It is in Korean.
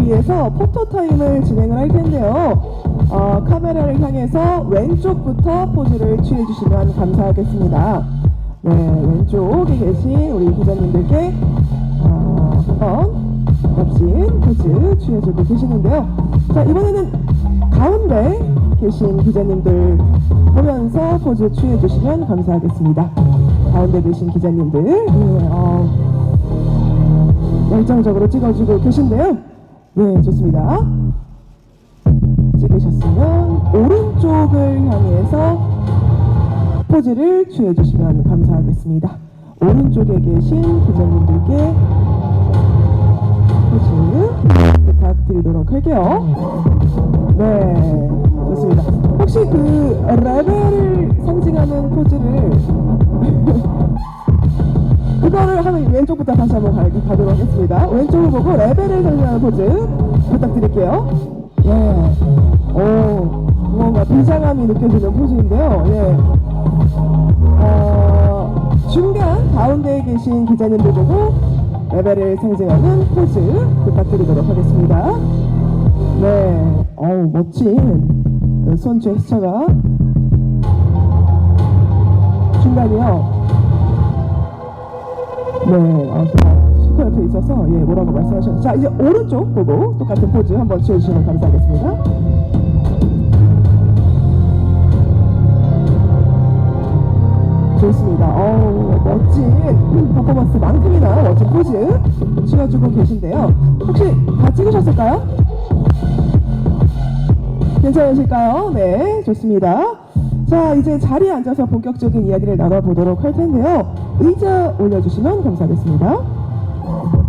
앞서서 포토타임을 진행을 할 텐데요. 어, 카메라를 향해서 왼쪽부터 포즈를 취해주시면 감사하겠습니다. 네, 왼쪽에 계신 우리 기자님들께 어, 한번 값진 포즈 취해주고 계시는데요. 자, 이번에는 가운데 계신 기자님들 보면서 포즈 취해주시면 감사하겠습니다. 가운데 계신 기자님들, 네, 어, 열정적으로 찍어주고 계신데요. 네, 좋습니다. 찍으셨으면 오른쪽을 향해서 포즈를 취해주시면 감사하겠습니다. 오른쪽에 계신 기자님들께 포즈 부탁드리도록 할게요. 네, 좋습니다. 혹시 그 레벨을 상징하는 포즈를 그거를 하면 왼쪽부터 다시 한번 가, 가도록 하겠습니다. 왼쪽을 보고 레벨을 상징하는 포즈 부탁드릴게요. 예. 오, 뭔가 비장함이 느껴지는 포즈인데요. 예. 어, 중간 가운데에 계신 기자님들 보고 레벨을 상징하는 포즈 부탁드리도록 하겠습니다. 네, 어우 멋진 그손 제스처가 중간이요. 네, 어, 제가 스코 옆에 있어서 예 뭐라고 말씀하셨는지 자 이제 오른쪽 보고 똑같은 포즈 한번 취해주시면 감사하겠습니다. 좋습니다. 어우, 멋진 퍼포먼스만큼이나 멋진 포즈 취해주고 계신데요. 혹시 다 찍으셨을까요? 괜찮으실까요? 네, 좋습니다. 자, 이제 자리에 앉아서 본격적인 이야기를 나눠보도록 할 텐데요. 의자 올려주시면 감사하겠습니다.